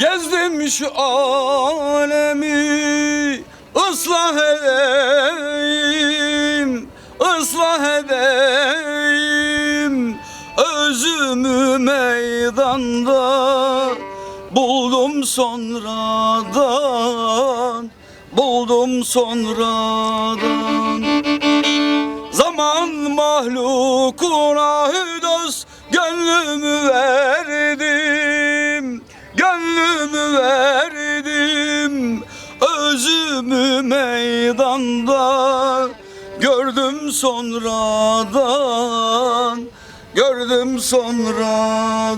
Gezdim şu alemi ıslah edeyim, ıslah edeyim. Özümü meydanda buldum sonradan Buldum sonradan mahlukuna hüdos Gönlümü verdim Gönlümü verdim. Özümü meydanda Gördüm sonradan Gördüm sonradan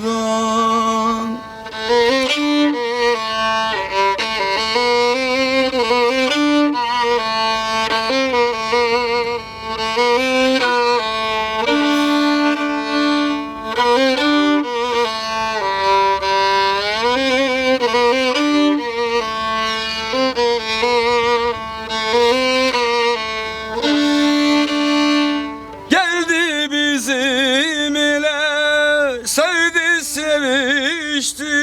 sevdi sevişti.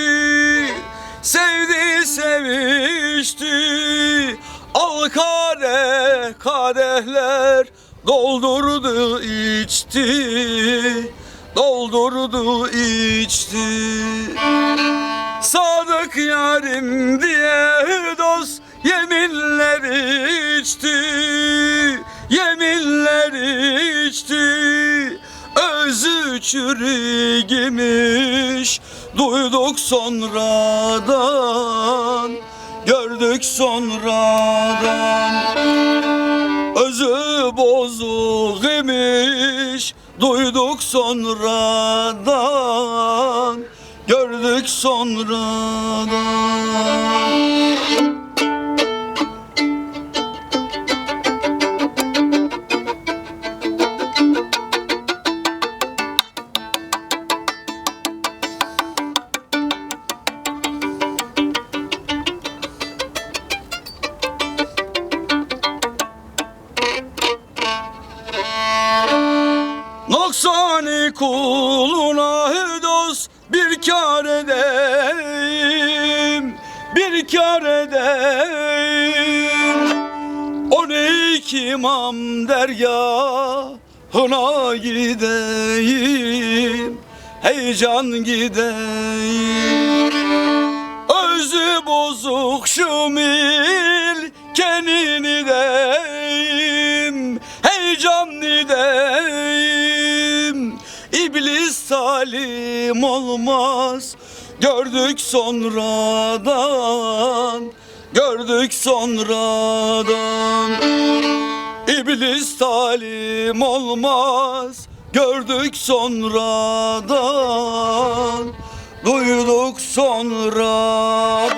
Sevdi sevişti. Al kadeh kadehler doldurdu içti. Doldurdu içti. Sadık yarim diye dost yeminler içti. Yeminler Çürügümüş Duyduk sonradan Gördük sonradan. Özü bozuk imiş Duyduk sonradan Gördük sonradan Noksani kuluna hüdos bir kar edeyim, bir kar edeyim. On iki imam dergahına gideyim, heyecan gideyim. Özü bozuk şu milkenini İblis salim olmaz. Gördük sonradan Gördük sonradan. İblis talim olmaz. Gördük sonradan Duyduk sonradan